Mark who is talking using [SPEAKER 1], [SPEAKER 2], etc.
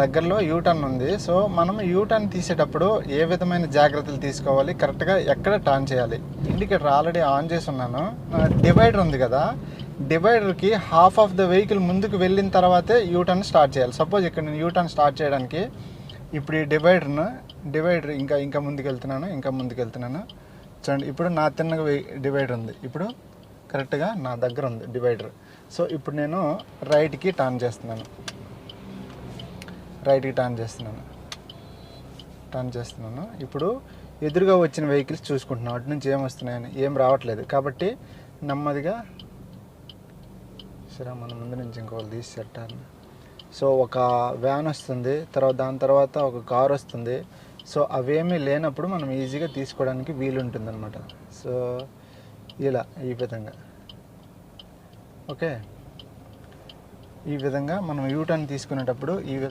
[SPEAKER 1] దగ్గరలో యూటర్న్ ఉంది. సో మనం యూటర్న్ తీసేటప్పుడు ఏ విధమైన జాగ్రత్తలు తీసుకోవాలి? కరెక్ట్గా ఎక్కడ టర్న్ చేయాలి? ఇండికేటర్ ఆల్రెడీ ఆన్ చేసి ఉన్నాను. డివైడర్ ఉంది కదా. డివైడర్కి హాఫ్ ఆఫ్ ద వెహికల్ ముందుకు వెళ్ళిన తర్వాతే యూటర్న్ స్టార్ట్ చేయాలి. సపోజ్ ఇక్కడ నేను యూటర్న్ స్టార్ట్ చేయడానికి ఇప్పుడు ఈ డివైడర్ను డివైడర్ ఇంకా ఇంకా ముందుకు వెళ్తున్నాను ఇంకా ముందుకు వెళ్తున్నాను. చూడండి ఇప్పుడు నా తిన్నగా డివైడర్ ఉంది. ఇప్పుడు కరెక్ట్గా నా దగ్గర ఉంది డివైడర్. సో ఇప్పుడు నేను రైట్కి టర్న్ చేస్తున్నాను. రైట్కి టర్న్ చేస్తున్నాను. టర్న్ చేస్తున్నాను. ఇప్పుడు ఎదురుగా వచ్చిన వెహికల్స్ చూసుకుంటున్నాను. అటు నుంచి ఏం వస్తున్నాయని ఏం రావట్లేదు. కాబట్టి నెమ్మదిగా సరే మన ముందు నుంచి ఇంకోళ్ళు తీసారు టర్న్ సో ఒక వ్యాన్ వస్తుంది. తర్వాత దాని తర్వాత ఒక కార్ వస్తుంది. సో అవేమీ లేనప్పుడు మనం ఈజీగా తీసుకోవడానికి వీలు అనమాట సో ఇలా ఈ విధంగా. ఓకే? ఈ విధంగా మనం యూటర్న్ తీసుకునేటప్పుడు ఈ విధంగా